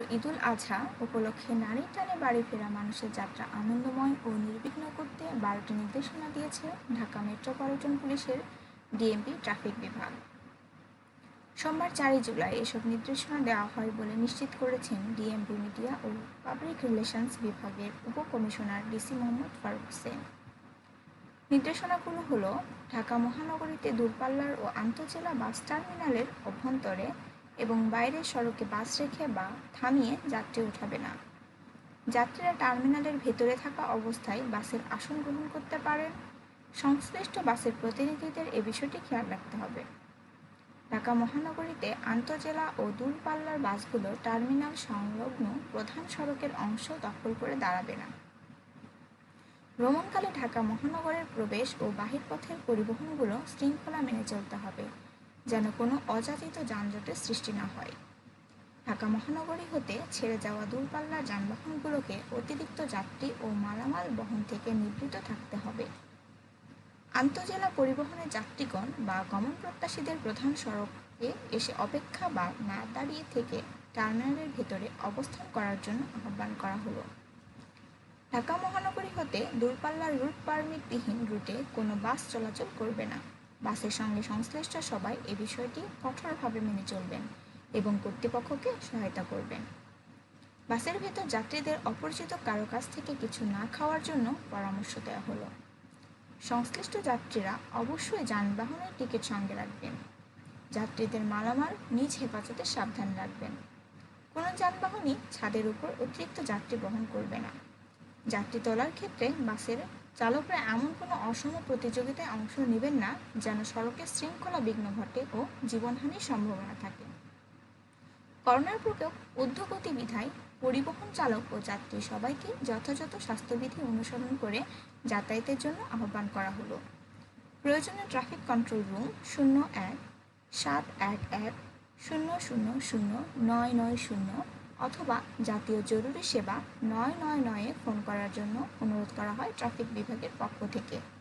ঈদুল আজহা উপলক্ষে নারীর টানে বাড়ি ফেরা মানুষের যাত্রা আনন্দময় ও নির্বিঘ্ন করতে বারোটি নির্দেশনা দিয়েছে ঢাকা মেট্রোপলিটন পুলিশের ডিএমপি ট্রাফিক বিভাগ। সোমবার চারই জুলাই এসব নির্দেশনা দেওয়া হয় বলে নিশ্চিত করেছেন ডিএমপি মিডিয়া ও পাবলিক রিলেশনস বিভাগের উপকমিশনার ডিসি মোহাম্মদ ফারুক হোসেন। নির্দেশনাগুলো হলো, ঢাকা মহানগরীতে দূরপাল্লার ও আন্তজেলা বাস টার্মিনালের অভ্যন্তরে এবং বাইরের সড়কে বাস রেখে বা থামিয়ে যাত্রী উঠাবে না। যাত্রীরা টার্মিনালের ভেতরে থাকা অবস্থায় বাসের আসন গ্রহণ করতে পারেন। সংশ্লিষ্ট বাসের প্রতিনিধিদের এ বিষয়টি খেয়াল রাখতে হবে। ঢাকা মহানগরীতে আন্তজেলা ও দূরপাল্লার বাসগুলো টার্মিনাল সংলগ্ন প্রধান সড়কের অংশ দখল করে দাঁড়াবে না। ভ্রমণকালে ঢাকা মহানগরের প্রবেশ ও বাহির পথের পরিবহনগুলো শৃঙ্খলা মেনে চলতে হবে। যেন কোনো অযাচিত যানজটের সৃষ্টি না হয়। ঢাকা মহানগরী হতে ছেড়ে যাওয়া দূরপাল্লার যানবাহনগুলোকে অতিরিক্ত যাত্রী ও মালামাল বহন থেকে নিবৃত থাকতে হবে। আন্তজেলা পরিবহনের যাত্রীগণ বা গমন প্রত্যাশীদের প্রধান সড়কে এসে অপেক্ষা বা না দাঁড়িয়ে থেকে টার্মিনালের ভেতরে অবস্থান করার জন্য আহ্বান করা হলো। ঢাকা মহানগরী হতে দূরপাল্লার রুট পারমিটবিহীন রুটে কোনো বাস চলাচল করবে না। বাসের সঙ্গে সংশ্লিষ্ট সবাই এ বিষয়টি কঠোরভাবে মেনে চলবেন এবং কর্তৃপক্ষকে সহায়তা করবেন। বাসের ভেতর যাত্রীদের অপরিচিত কারও কাছ থেকে কিছু না খাওয়ার জন্য পরামর্শ দেওয়া হলো। সংশ্লিষ্ট যাত্রীরা অবশ্যই যানবাহনের টিকিট সঙ্গে রাখবেন। যাত্রীদের মালামাল নিজ হেফাজতে সাবধান রাখবেন। কোনো যানবাহনই ছাদের উপর অতিরিক্ত যাত্রী বহন করবে না। যাত্রী তোলার ক্ষেত্রে বাসের চালকরা এমন কোনো অসম প্রতিযোগিতায় অংশ নেবেন না যেন সড়কের শৃঙ্খলা বিঘ্ন ঘটে ও জীবনহানির সম্ভাবনা থাকে। করোনার প্রকোপ ঊর্ধ্বগতি বিধায় পরিবহন চালক ও যাত্রী সবাইকে যথাযথ স্বাস্থ্যবিধি অনুসরণ করে যাতায়াতের জন্য আহ্বান করা হলো। প্রয়োজনে ট্রাফিক কন্ট্রোল রুম শূন্য এক, সাত এক এক, শূন্য শূন্য শূন্য, নয় নয় শূন্য অথবা জাতীয় জরুরি সেবা নয় নয় নয়ে ফোন করার জন্য অনুরোধ করা হয় ট্রাফিক বিভাগের পক্ষ থেকে।